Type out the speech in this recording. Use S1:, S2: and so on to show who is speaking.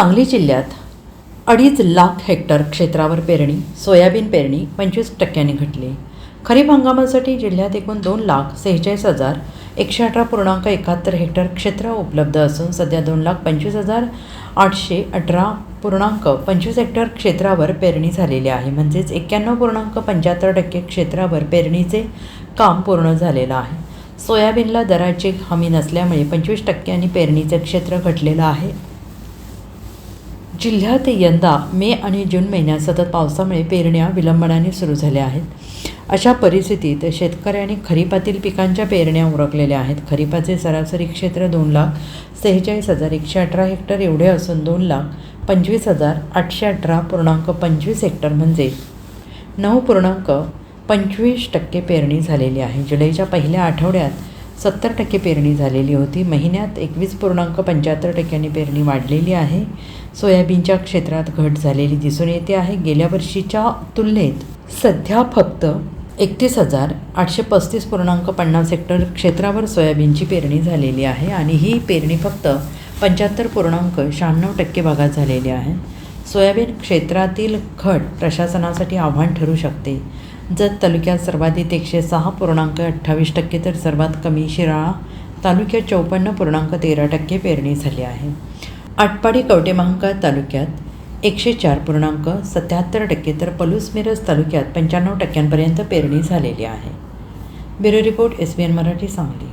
S1: सांगली जिल्ह्यात अडीच लाख हेक्टर क्षेत्रावर पेरणी सोयाबीन पेरणी पंचवीस टक्क्यांनी घटली. खरीप हंगामासाठी जिल्ह्यात एकूण दोन लाख सेहेचाळीस हजार एकशे अठरा पूर्णांक एकाहत्तर हेक्टर क्षेत्र उपलब्ध असून सध्या दोन लाख पंचवीस हजार आठशे अठरा पूर्णांक पंचवीस हेक्टर क्षेत्रावर पेरणी झालेली आहे. म्हणजेच एक्क्याण्णव पूर्णांक पंच्याहत्तर टक्के क्षेत्रावर पेरणीचे काम पूर्ण झालेलं आहे. सोयाबीनला दराची हमी नसल्यामुळे पंचवीस टक्क्यांनी पेरणीचे क्षेत्र घटलेलं आहे. जिल्ह्यात यंदा मे आणि जून महिन्यात सतत पावसामुळे पेरण्या विलंबनाने सुरू झाल्या आहेत. अशा परिस्थितीत शेतकऱ्यांनी खरीपातील पिकांच्या पेरण्या उरकलेल्या आहेत. खरीपाचे सरासरी क्षेत्र दोन लाख सेहेचाळीस हजार एकशे अठरा हेक्टर एवढे असून दोन लाख पंचवीस हजार आठशे अठरा पूर्णांक पंचवीस हेक्टर म्हणजे नऊ पूर्णांक पंचवीस टक्के पेरणी झालेली आहे. जुलैच्या पहिल्या आठवड्यात सत्तर टक्के पेरणी झालेली होती. महिन्यात एकवीस पूर्णांक पंच्याहत्तर टक्क्यांनी पेरणी वाढलेली आहे. सोयाबीनच्या क्षेत्रात घट झालेली दिसून येते आहे. गेल्या वर्षीच्या तुलनेत सध्या फक्त एकतीस हजार आठशे पस्तीस पूर्णांक पन्नास हेक्टर क्षेत्रावर सोयाबीनची पेरणी झालेली आहे आणि ही पेरणी फक्त पंच्याहत्तर पूर्णांक शहाण्णव टक्के भागात झालेली आहे. सोयाबीन क्षेत्रातील घट प्रशासनासाठी आव्हान ठरू शकते. जत तालुक्यात सर्वाधिक एकशे सहा पूर्णांक अठ्ठावीस टक्के तर सर्वात कमी शिराळा तालुक्यात चौपन्न पूर्णांक तेरा टक्के पेरणी झाली आहे. आटपाडी कवटेमहांकाळ तालुक्यात एकशे चार पूर्णांक सत्याहत्तर टक्के तर पलूस मिरज तालुक्यात पंच्याण्णव टक्क्यांपर्यंत पेरणी झालेली आहे. Bureau report S B N Marathi Sangli.